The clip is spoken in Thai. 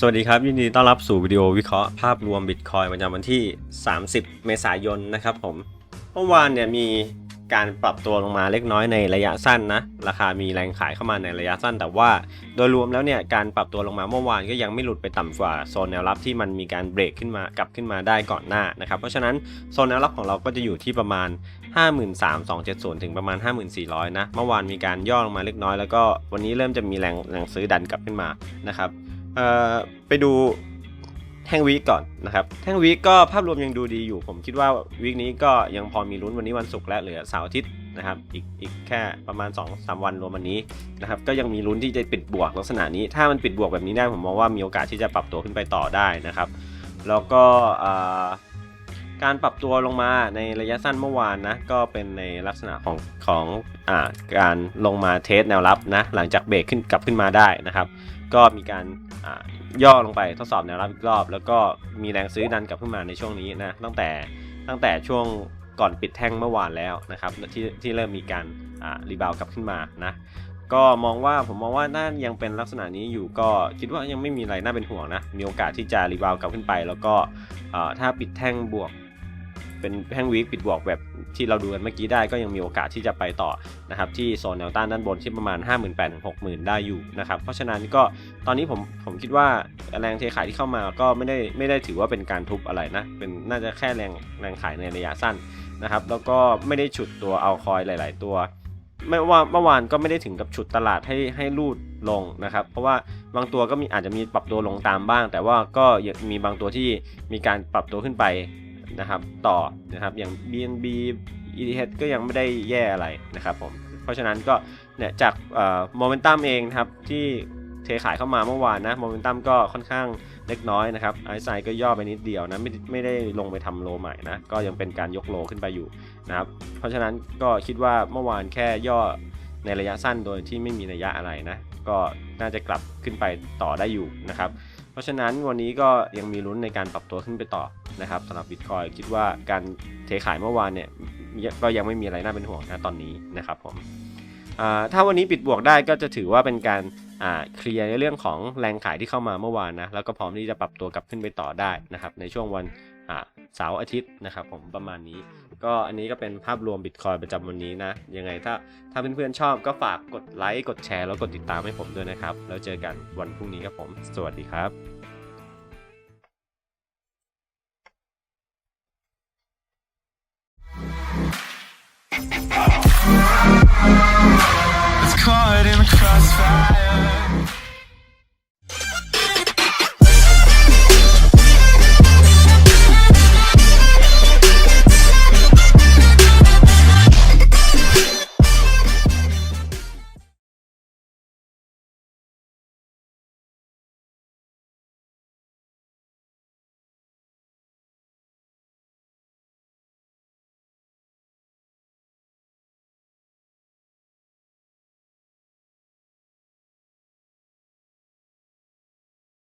สวัสดีครับ ยินดีต้อนรับสู่วิดีโอวิเคราะห์ภาพรวมบิตคอยประจำวันที่ 30 เมษายนนะครับผมเมื่อวานเนี่ยมีการปรับตัวลงมาเล็กน้อยในระยะสั้นนะ ราคามีแรงขายเข้ามาในระยะสั้น แต่ว่าโดยรวมแล้วเนี่ยการปรับตัวลงมาเมื่อวานก็ยังไม่หลุดไปต่ำกว่าโซนแนวรับที่มันมีการเบรกขึ้นมากลับขึ้นมาได้ก่อนหน้านะครับเพราะฉะนั้นโซนแนวรับของเราก็จะอยู่ที่ประมาณ 53,270 ถึงประมาณ 54,000นะ เมื่อวานมีการย่อลงมาเล็กน้อยแล้วก็วันนี้เริ่มจะมีแรงแรงซื้อดันกลับขึ้นมานะครับ ไปดูแท่งวีคก่อนนะครับ แท่งวีคก็ภาพรวมยังดูดีอยู่ ผมคิดว่าวีคนี้ก็ยังพอมีลุ้นวันนี้วันศุกร์และเหลือเสาร์อาทิตย์นะครับอีกอีกแค่ประมาณ 2-3 วันรวมวันนี้นะครับก็ยังมีลุ้นที่จะปิดบวกลักษณะนี้ ถ้ามันปิดบวกแบบนี้ได้ผมมองว่ามีโอกาสที่จะปรับตัวขึ้นไปต่อได้นะครับ แล้วก็การปรับตัวลงมาในระยะสั้นเมื่อวานนะก็เป็นในลักษณะของของอาการลงมาเทสแนวรับนะหลังจากเบรกขึ้นกลับขึ้นมาได้นะครับ ก็มีการ ย่อลงไปทดสอบแนวรับอีกรอบ แล้วก็มีแรงซื้อดันกลับขึ้นมาในช่วงนี้นะตั้งแต่ตั้งแต่ช่วงก่อนปิดแท่งเมื่อวานแล้วนะครับที่ที่เริ่มมีการรีบาวกลับขึ้นมานะก็มองว่าผมมองว่าน่ายังเป็นลักษณะนี้อยู่ก็คิดว่ายังไม่มีอะไรน่าเป็นห่วงนะมีโอกาสที่จะรีบาวกลับขึ้นไป แล้วก็ถ้าปิดแท่งบวก เป็นแท่งวีคปิดบวกแบบที่เราดูกันเมื่อกี้ได้ก็ยังมีโอกาสที่จะไปต่อนะครับที่โซนแนวต้านด้านบนที่ประมาณ 5 8 0 0 0ถึง60,000 ได้อยู่นะครับเพราะฉะนั้นก็ตอนนี้ผมผมคิดว่าแรงเทขายที่เข้ามาก็ไม่ได้ไม่ได้ถือว่าเป็นการทุบอะไรนะเป็นน่าจะแค่แรงแรงขายในระยะสั้นนะครับแล้วก็ไม่ได้ฉุดตัวเอาคอยหลาย ๆ ตัวไม่ว่าเมื่อวานก็ไม่ได้ถึงกับฉุดตลาดให้ให้รูดลงนะครับ เพราะว่าบางตัวก็มีอาจจะมีปรับตัวลงตามบ้าง แต่ว่าก็มีบางตัวที่มีการปรับตัวขึ้นไป นะครับต่อนะครับอย่าง BNB ETH ก็ยังไม่ได้แย่อะไรนะครับผมเพราะฉะนั้นก็เนี่ยจากโมเมนตัมเองนะครับที่เทขายเข้ามาเมื่อวานนะโมเมนตัมก็ค่อนข้างเล็กน้อยนะครับไอซ์ไซก็ย่อไปนิดเดียวนะไม่ไม่ได้ลงไปทำโลใหม่นะก็ยังเป็นการยกโลขึ้นไปอยู่นะครับเพราะฉะนั้นก็คิดว่าเมื่อวานแค่ย่อในระยะสั้นโดยที่ไม่มีระยะอะไรนะก็น่าจะกลับขึ้นไปต่อได้อยู่นะครับ เพราะฉะนั้นวันนี้ก็ยังมีลุ้นในการปรับตัวขึ้นไปต่อ นะครับสำหรับบิตคอยคิดว่าการเทขายเมื่อวานเนี่ยก็ยังไม่มีอะไรน่าเป็นห่วงนะตอนนี้นะครับผมถ้าวันนี้ปิดบวกได้ก็จะถือว่าเป็นการเคลียร์ในเรื่องของแรงขายที่เข้ามาเมื่อวานนะแล้วก็พร้อมที่จะปรับตัวกลับขึ้นไปต่อได้นะครับในช่วงวันเสาร์อาทิตย์นะครับผมประมาณนี้ ก็อันนี้ก็เป็นภาพรวมบิตคอยประจำวันนี้นะยังไงถ้าถ้าเพื่อนๆชอบก็ฝากกดไลค์กดแชร์แล้วกดติดตามให้ผมด้วยนะครับ แล้วเจอกันวันพรุ่งนี้ครับผม สวัสดีครับ satisfied.